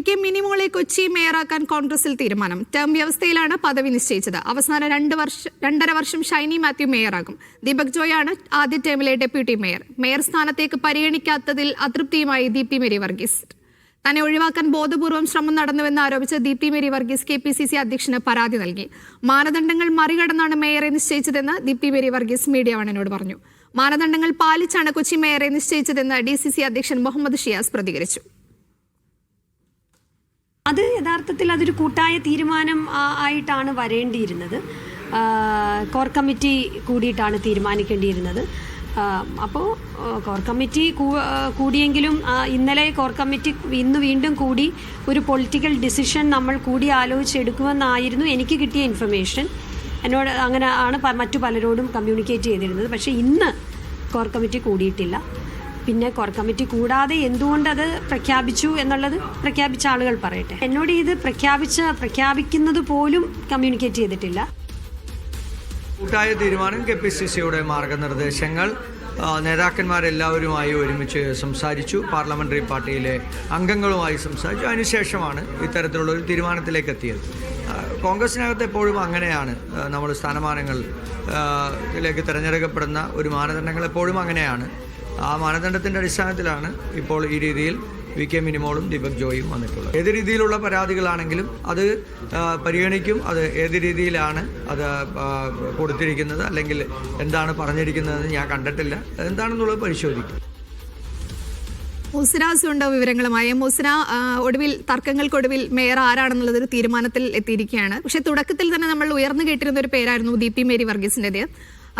V K മിനിമോളെ Kochi മേയറാക്കാൻ കോൺഗ്രസിൽ തീരുമാനം. Term വ്യവസ്ഥയിലാണ് പദവി നിശ്ചയിച്ചത്. അവസാന രണ്ട് വർഷം രണ്ടര വർഷം ഷൈനി മാത്യു മേയറാകും. ദീപക് ജോയാണ് ആദ്യ ടേമിലെ ഡെപ്യൂട്ടി മേയർ. മേയർ സ്ഥാനത്തേക്ക് പരിഗണിക്കാത്തതിൽ അതൃപ്തിയുമായി ദീപ്തി മേരി വർഗീസ്. തന്നെ ഒഴിവാക്കാൻ ബോധപൂർവം ശ്രമം നടന്നുവെന്ന് ആരോപിച്ച് Deepthi Mary Varghese K P C C അധ്യക്ഷന് പരാതി നൽകി. മാനദണ്ഡങ്ങൾ മറികടന്നാണ് മേയറെ നിശ്ചയിച്ചതെന്ന് ദീപ്തി മേരി വർഗീസ് മീഡിയ വണിനോട് പറഞ്ഞു. മാനദണ്ഡങ്ങൾ പാലിച്ചാണ് കൊച്ചി മേയറെ നിശ്ചയിച്ചതെന്ന് ഡി സി സി അധ്യക്ഷൻ മുഹമ്മദ് ഷിയാസ് പ്രതികരിച്ചു. അത് യഥാർത്ഥത്തിൽ അതൊരു കൂട്ടായ തീരുമാനം ആയിട്ടാണ് വരേണ്ടിയിരുന്നത്. കോർ കമ്മിറ്റി കൂടിയിട്ടാണ് തീരുമാനിക്കേണ്ടിയിരുന്നത്. അപ്പോൾ കോർ കമ്മിറ്റി കൂടിയെങ്കിലും ഇന്നലെ കോർ കമ്മിറ്റി ഇന്ന് വീണ്ടും കൂടി ഒരു പൊളിറ്റിക്കൽ ഡിസിഷൻ നമ്മൾ കൂടി ആലോചിച്ചെടുക്കുമെന്നായിരുന്നു എനിക്ക് കിട്ടിയ ഇൻഫർമേഷൻ. എന്നോട് അങ്ങനെ ആണ് മറ്റു പലരോടും കമ്മ്യൂണിക്കേറ്റ് ചെയ്തിരുന്നത്. പക്ഷേ ഇന്ന് കോർ കമ്മിറ്റി കൂടിയിട്ടില്ല. പിന്നെ കോർ കമ്മിറ്റി കൂടാതെ എന്തുകൊണ്ട് അത് പ്രഖ്യാപിച്ചു എന്നുള്ളത് പ്രഖ്യാപിച്ച ആളുകൾ പറയട്ടെ. എന്നോട് ഇത് പ്രഖ്യാപിച്ച പ്രഖ്യാപിക്കുന്നത് പോലും കമ്മ്യൂണിക്കേറ്റ് ചെയ്തിട്ടില്ല. കൂട്ടായ തീരുമാനം കെ പി സി സിയുടെ മാർഗനിർദ്ദേശങ്ങൾ നേതാക്കന്മാരെല്ലാവരുമായി ഒരുമിച്ച് സംസാരിച്ചു. പാർലമെന്ററി പാർട്ടിയിലെ അംഗങ്ങളുമായി സംസാരിച്ചു. അതിനുശേഷമാണ് ഇത്തരത്തിലുള്ള ഒരു തീരുമാനത്തിലേക്ക് എത്തിയത്. കോൺഗ്രസിനകത്ത് എപ്പോഴും അങ്ങനെയാണ്. നമ്മൾ ത്തിലേക്ക് തിരഞ്ഞെടുക്കപ്പെടുന്ന ഒരു മാനദണ്ഡങ്ങൾ എപ്പോഴും അങ്ങനെയാണ്. ആ മാനദണ്ഡത്തിന്റെ അടിസ്ഥാനത്തിലാണ് ഇപ്പോൾ ഈ രീതിയിൽ വി കെ മിനിമോളും ദീപക് ജോയും വന്നിട്ടുള്ളത്. ഏത് രീതിയിലുള്ള പരാതികളാണെങ്കിലും അത് പരിഗണിക്കും. അത് ഏത് രീതിയിലാണ് അത് കൊടുത്തിരിക്കുന്നത് അല്ലെങ്കിൽ എന്താണ് പറഞ്ഞിരിക്കുന്നതെന്ന് ഞാൻ കണ്ടിട്ടില്ല. എന്താണെന്നുള്ളത് പരിശോധിക്കും. മുസ്രാസ് ഉണ്ട് വിവരങ്ങളുമായി? മുസ്ന ഒടുവിൽ തർക്കങ്ങൾക്കൊടുവിൽ മേയർ ആരാണെന്നുള്ളത് ഒരു തീരുമാനത്തിൽ എത്തിയിരിക്കുകയാണ്. പക്ഷെ തുടക്കത്തിൽ തന്നെ നമ്മൾ ഉയർന്നു കേട്ടിരുന്ന ഒരു പേരായിരുന്നു ദീപ്തി മേരി വർഗീസിന്റെത്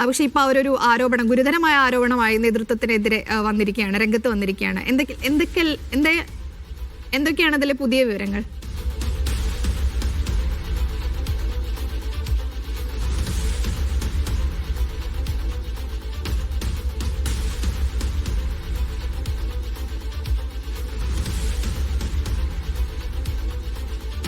പക്ഷേ ഇപ്പോൾ അവരൊരു ആരോപണം ഗുരുതരമായ ആരോപണമായി നേതൃത്വത്തിനെതിരെ വന്നിരിക്കുകയാണ് രംഗത്ത് വന്നിരിക്കുകയാണ്. എന്തൊക്കെ എന്തൊക്കെ എന്തേ എന്തൊക്കെയാണ് അതിലെ പുതിയ വിവരങ്ങൾ?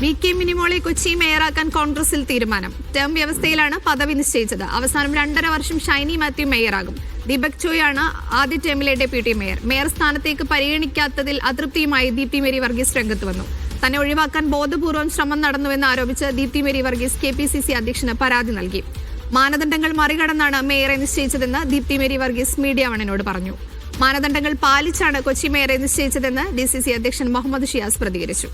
വി കെ മിനിമോളെ കൊച്ചി മേയറാക്കാൻ കോൺഗ്രസിൽ തീരുമാനം. ടേം വ്യവസ്ഥയിലാണ് പദവി നിശ്ചയിച്ചത്. അവസാനം രണ്ടര വർഷം ഷൈനി മാത്യു മേയറാകും. ദീപക് ചോയാണ് ആദ്യ ടേമിലെ ഡെപ്യൂട്ടി മേയർ. മേയർ സ്ഥാനത്തേക്ക് പരിഗണിക്കാത്തതിൽ അതൃപ്തിയുമായി ദീപ്തി മേരി വർഗീസ് രംഗത്ത് വന്നു. തന്നെ ഒഴിവാക്കാൻ ബോധപൂർവം ശ്രമം നടന്നുവെന്ന് ആരോപിച്ച് Deepthi Mary Varghese K P C C അധ്യക്ഷന് പരാതി നൽകി. മാനദണ്ഡങ്ങൾ മറികടന്നാണ് മേയറെ നിശ്ചയിച്ചതെന്ന് ദീപ്തി മേരി വർഗീസ് മീഡിയ വണിനോട് പറഞ്ഞു. മാനദണ്ഡങ്ങൾ പാലിച്ചാണ് കൊച്ചി മേയറെ നിശ്ചയിച്ചതെന്ന് ഡി സി സി അധ്യക്ഷൻ മുഹമ്മദ് ഷിയാസ് പ്രതികരിച്ചു.